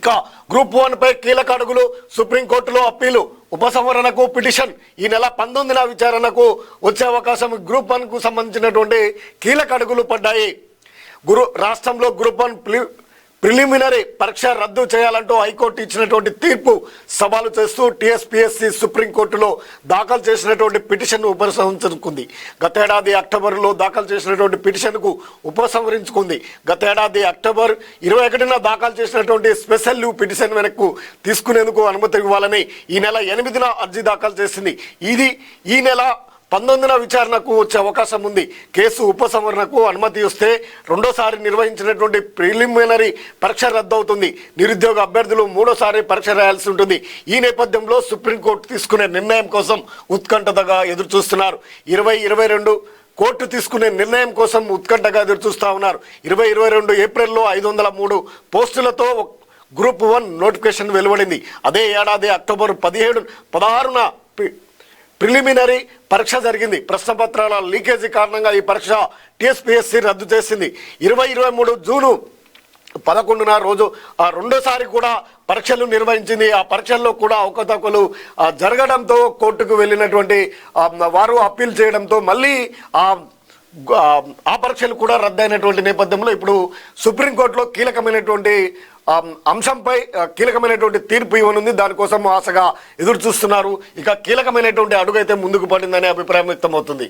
ఇక group one పై కీలక అడుగులు సుప్రీంకోర్టులో అప్పీలు. ఉపసంహరణకు పిటిషన్. ఈ నెల పంతొమ్మిదిన విచారణకు వచ్చే అవకాశం గ్రూప్ వన్కు సంబంధించినటువంటి కీలక అడుగులు పడ్డాయి. గురు రాష్ట్రంలో గ్రూప్ వన్ ప్రిలిమినరీ పరీక్ష రద్దు చేయాలంటూ హైకోర్టు ఇచ్చినటువంటి తీర్పు సవాలు చేస్తూ టీఎస్పీఎస్సీ సుప్రీంకోర్టులో దాఖలు చేసినటువంటి పిటిషన్ను ఉపసంహరించుకుంది. గతేడాది అక్టోబర్లో దాఖలు చేసినటువంటి పిటిషన్కు ఉపసంహరించుకుంది. గతేడాది అక్టోబర్ ఇరవై ఒకటిన దాఖలు చేసినటువంటి స్పెషల్ లీవ్ పిటిషన్ వెనక్కు తీసుకునేందుకు అనుమతి ఇవ్వాలని ఈ నెల ఎనిమిదిన అర్జీ దాఖలు చేసింది. ఇది ఈ నెల పంతొమ్మిదిన విచారణకు వచ్చే అవకాశం ఉంది. కేసు ఉపసంహరణకు అనుమతి ఇస్తే రెండోసారి నిర్వహించినటువంటి ప్రిలిమినరీ పరీక్ష రద్దవుతుంది. నిరుద్యోగ అభ్యర్థులు మూడోసారి పరీక్ష రాయాల్సి ఉంటుంది. ఈ నేపథ్యంలో సుప్రీంకోర్టు తీసుకునే నిర్ణయం కోసం ఉత్కంఠతగా ఎదురుచూస్తున్నారు. ఇరవై ఇరవై రెండు కోర్టు తీసుకునే నిర్ణయం కోసం ఉత్కంఠగా ఎదురుచూస్తా ఉన్నారు. ఇరవై ఇరవై రెండు ఏప్రిల్లో ఐదు వందల మూడు పోస్టులతో గ్రూప్ వన్ నోటిఫికేషన్ వెలువడింది. అదే ఏడాది అక్టోబర్ పదిహేడు పదహారున పి- ప్రిలిమినరీ పరీక్ష జరిగింది. ప్రశ్నపత్రాల లీకేజీ కారణంగా ఈ పరీక్ష టీఎస్పీఎస్సీ రద్దు చేసింది. ఇరవై ఇరవై మూడు జూను పదకొండున రోజు ఆ రెండోసారి కూడా పరీక్షలు నిర్వహించింది. ఆ పరీక్షల్లో కూడా అవకతవకలు జరగడంతో కోర్టుకు వెళ్ళినటువంటి వారు అప్పీల్ చేయడంతో మళ్ళీ ఆ ఆ, పరీక్షలు కూడా రద్దయినటువంటి నేపథ్యంలో ఇప్పుడు సుప్రీంకోర్టులో కీలకమైనటువంటి అంశంపై కీలకమైనటువంటి తీర్పు ఇవ్వనుంది. దానికోసం ఆశగా ఎదురు చూస్తున్నారు ఇక కీలకమైనటువంటి అడుగైతే ముందుకు పడిందనే అభిప్రాయం వ్యక్తమవుతుంది.